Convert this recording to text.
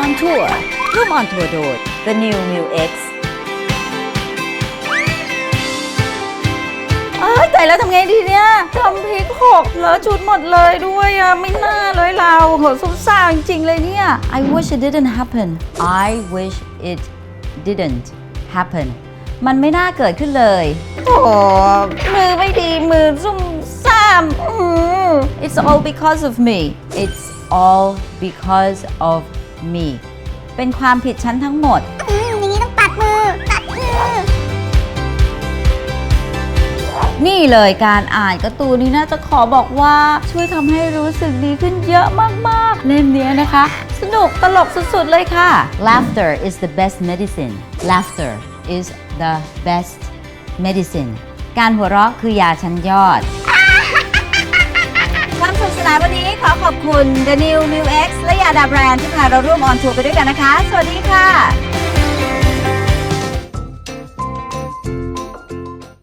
on Tour ร่วม on tour โดย The New Mu X เอ้ยแต่แล้วทำไงดีเนี่ยทำพริกหกแล้วชุดหมดเลยด้วยอะ ไม่น่าเลยเราโหสงสารจริงๆเลยเนี่ย I wish it didn't happen I wish it didn't happen มันไม่น่าเกิดขึ้นเลยโอ้มือไม่ดีมือซุ่มซ่ามอื้อหือ It's all because of me It's all because of me เป็นความผิดฉันทั้งหมด อืมอย่างนี้ต้องตัดมือตัดมือ นี่เลยการอ่านการ์ตูนนี้น่าจะขอบอกว่าช่วยทำให้รู้สึกดีขึ้นเยอะมากๆ เล่มเนี้ยนะคะ สนุกตลกสุดๆเลยค่ะ Laughter is the best medicine Laughter is the best medicine การหัวเราะคือยาชั้นยอด ความสนุกสนานวันนี้ขอขอบคุณ The New Mu X และยาดาแบรนด์ที่พาเราร่วมออนทัวร์ไปด้วยกันนะคะ สวัสดีค่ะ